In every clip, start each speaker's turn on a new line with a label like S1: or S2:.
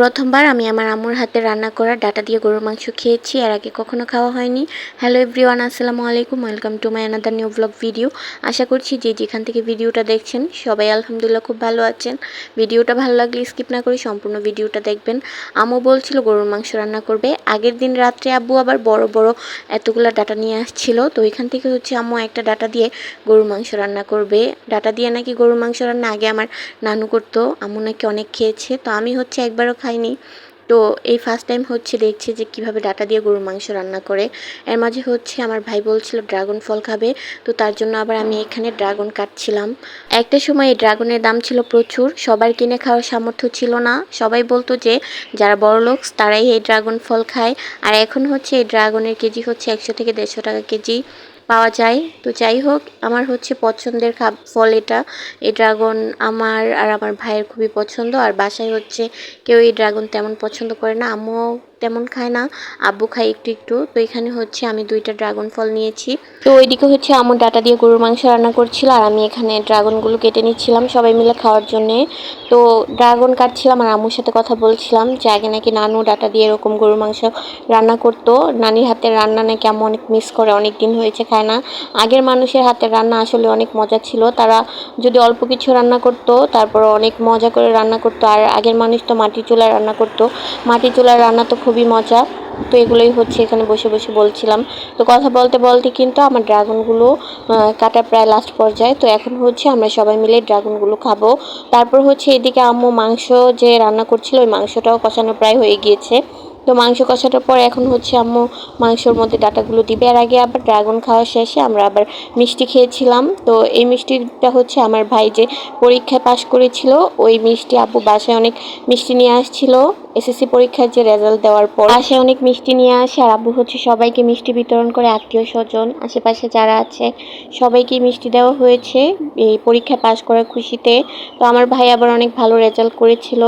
S1: প্রথমবার আমি আমার আম্মুর হাতে রান্না করা ডাটা দিয়ে গরুর মাংস খেয়েছি, এর আগে কখনো খাওয়া হয়নি। হ্যালো এভরিওয়ান আসসালামু আলাইকুম welcome to my another new blog video আশা করছি যে যেখান থেকে ভিডিওটা দেখছেন, সবাই আলহামদুলিল্লাহ খুব ভালো আছেন। ভিডিওটা ভালো লাগলে স্কিপ না করে সম্পূর্ণ ভিডিওটা দেখবেন। আম্মু বলছিল গরুর মাংস রান্না করবে। আগের দিন রাত্রে আব্বু আবার বড় বড় এতগুলো ডাটা নিয়ে আসছিল। তো এখান থেকে হচ্ছে আম্মু একটা ডাটা দিয়ে গরুর মাংস রান্না করবে। ডাটা দিয়ে নাকি গরুর মাংস রান্না আগে আমার নানু করতো, আম্মু নাকি অনেক খেয়েছে। তো আমি হচ্ছে একবারও খাইনি। তো এই ফার্স্ট টাইম হচ্ছে দেখছি যে কীভাবে ডাটা দিয়ে গরুর মাংস রান্না করে। এর মাঝে হচ্ছে আমার ভাই বলছিল ড্রাগন ফল খাবে। তো তার জন্য আবার আমি এখানে ড্রাগন কাটছিলাম। একটা সময় এই ড্রাগনের দাম ছিল প্রচুর। সবার কিনে খাওয়ার সামর্থ্য ছিল না। সবাই বলতো যে যারা বড় লোক, তারাই এই ড্রাগন ফল খায়। আর এখন হচ্ছে এই ড্রাগনের কেজি হচ্ছে একশো থেকে দেড়শো টাকা কেজি। পাওয়া যায়। তো যাই হোক আমার হচ্ছে পছন্দের ফল এটা। এই ড্রাগন আমার আর আমার ভাইয়ের খুবই পছন্দ। আর বাসায় হচ্ছে কেউ এই ড্রাগন তেমন পছন্দ করে না। আম্মুও তেমন খায় না, আব্বু খায় একটু একটু। তো এখানে হচ্ছে আমি দুইটা ড্রাগন ফল নিয়েছি। তো ওইদিকে হচ্ছে আমার ডাটা দিয়ে গরুর মাংস রান্না করছিল আর আমি এখানে ড্রাগনগুলো কেটে নিচ্ছিলাম সবাই মিলে খাওয়ার জন্যে। তো ড্রাগন কাটছিলাম আর আম্মুর সাথে কথা বলছিলাম যে আগে নাকি নানু ডাটা দিয়ে এরকম গরুর মাংস রান্না করতো। নানির হাতের রান্না নাকি আম্মু অনেক মিস করে অনেক দিন হয়েছে, খায় না। আগের মানুষের হাতের রান্না আসলে অনেক মজা ছিল। তারা যদি অল্প কিছু রান্না করতো তারপর অনেক মজা করে রান্না করতো। আর আগের মানুষ তো মাটির চুলায় রান্না করতো। মাটির চুলার রান্না তো খুবই মজা তো এগুলোই হচ্ছে এখানে বসে বসে বলছিলাম। তো কথা বলতে বলতে কিন্তু আমার ড্রাগনগুলো কাটা প্রায় লাস্ট পর্যায়ে। তো এখন হচ্ছে আমরা সবাই মিলে ড্রাগনগুলো খাব। তারপর হচ্ছে এদিকে আম্মু মাংস যে রান্না করছিল, ওই মাংসটাও কষানো প্রায় হয়ে গিয়েছে। তো মাংস কষাটার পর এখন হচ্ছে আম্মু মাংসর মধ্যে ডাটাগুলো দিবে। আর আগে আবার ড্রাগন খাওয়া শেষে আমরা আবার মিষ্টি খেয়েছিলাম। তো এই মিষ্টিটা হচ্ছে আমার ভাই যে পরীক্ষায় পাশ করেছিল, ওই মিষ্টি আব্বু বাসায় অনেক মিষ্টি নিয়ে আসছিল। এসএসসি পরীক্ষার যে রেজাল্ট দেওয়ার পর আসে অনেক মিষ্টি নিয়ে আসে। আর আব্বু হচ্ছে সবাইকে মিষ্টি বিতরণ করে, আত্মীয় স্বজন, আশেপাশে যারা আছে সবাইকে মিষ্টি দেওয়া হয়েছে এই পরীক্ষায় পাশ করার খুশিতে। তো আমার ভাই আবার অনেক ভালো রেজাল্ট করেছিল।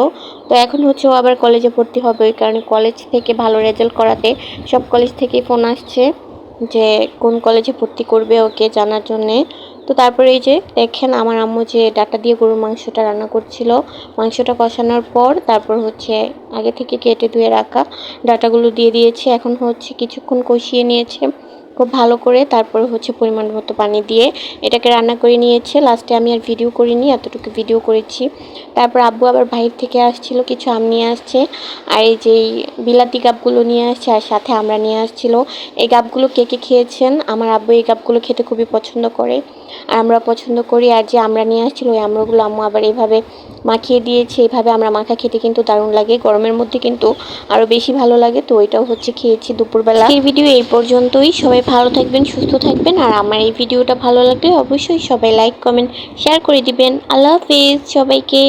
S1: তো এখন হচ্ছে ও আবার কলেজে ভর্তি হবে। ওই কারণে কলেজ থেকে ভালো রেজাল্ট করাতে সব কলেজ থেকেই ফোন আসছে যে কোন কলেজে ভর্তি করবে ওকে জানার জন্যে। তো তারপরে এই যে দেখেন আমার আম্মু যে ডাটা দিয়ে গরুর মাংসটা রান্না করছিল, মাংসটা কষানোর পর তারপর হচ্ছে আগে থেকে কেটে ধুয়ে রাখা ডাটাগুলো দিয়ে দিয়েছে। এখন হচ্ছে কিছুক্ষণ কষিয়ে নিয়েছে। খুব ভালো করে তারপর হচ্ছে পরিমাণ মতো পানি দিয়ে এটাকে রান্না করে নিয়েছে। লাস্টে আমি আর ভিডিও করিনি, এতটুকু ভিডিও করেছি। তারপর আব্বু আবার বাইরে থেকে আসছিল, কিছু আম নিয়ে আসছে, আর এই যেই বিলাতি গাবগুলো নিয়ে আসছে আর সাথে আমরা নিয়ে আসছিল, এই গাবগুলো কে কে খেয়েছেন? আমার আব্বু এই গাবগুলো খেতে খুবই পছন্দ করে। আর আমরা পছন্দ করি, আর যে আমরা নিয়ে আসছিল, ওই আমরাগুলো আম্মু আবার এইভাবে মাখিয়ে দিয়েছে। এইভাবে আমরা মাখা খেতে কিন্তু দারুণ লাগে। গরমের মধ্যে কিন্তু আরও বেশি ভালো লাগে, তো ওইটাও হচ্ছে খেয়েছি দুপুরবেলা। এই ভিডিও এই পর্যন্তই। সবাই ভালো থাকবেন, সুস্থ থাকবেন। আর আমার এই ভিডিওটা ভালো লাগলে অবশ্যই সবাই লাইক কমেন্ট শেয়ার করে দিবেন। আল্লাহ হাফিজ সবাইকে।